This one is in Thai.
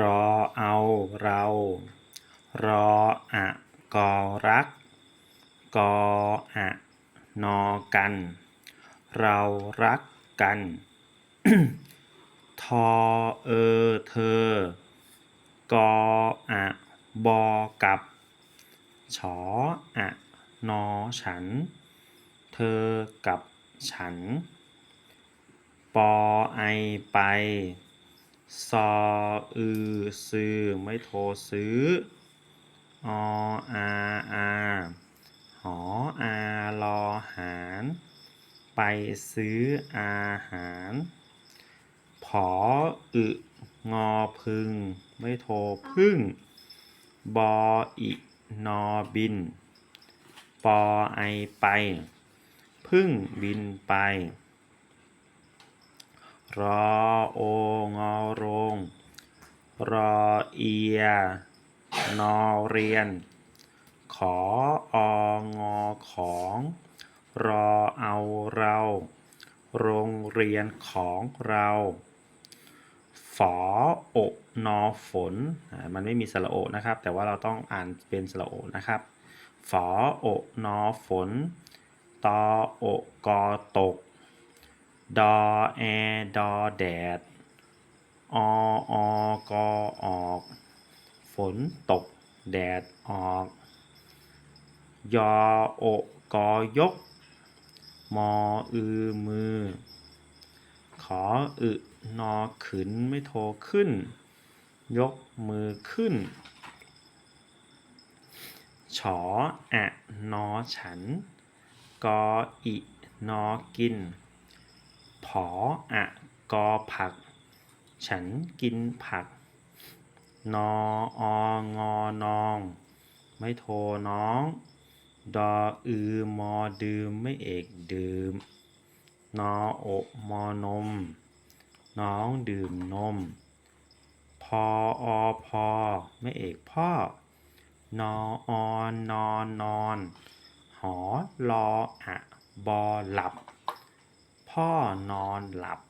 รอเอาเรา รออะกอรัก กออะนอกัน เรารักกัน ทอเออเธอ กออะบอกับับฉออะนอฉัน เธอกับฉัน ปอไอไป ซออือซื้อไม่โทรซื้อออาอาหออา รอหาร ไปซื้ออาหาร ผออึงอพึง ไม่โทรพึ่ง บออินอบิน ปอไอไป พึ่งบินไป รอโองอรงรอเอีย นอเรียน ขอองอของ รอเอาเรา โรงเรียนของเรา ฝออกนอฝน มันไม่มีสระโอนะครับ แต่ว่าเราต้องอ่านเป็นสระโอนะครับ ฝออกนอฝน ตออกกอตก ดอแอดอแดด อออกอออก ฝนตก แดดออก ยอโอกอยก มออือมือ ขออึนอขืนไม่โทรขึ้น ยกมือขึ้น ฉออะนอฉัน กออินอกิน ผออะกอผัก ฉันกินผัก นอองอนอง ไม่โทน้อง ดออือมอดื่มไม่เอกดื่ม นอโอกมอนม น้องดื่มนม พออพอไม่เอกพ่อ นออนนอนนอน หอรออะบอหลับ พ่อนอนหลับ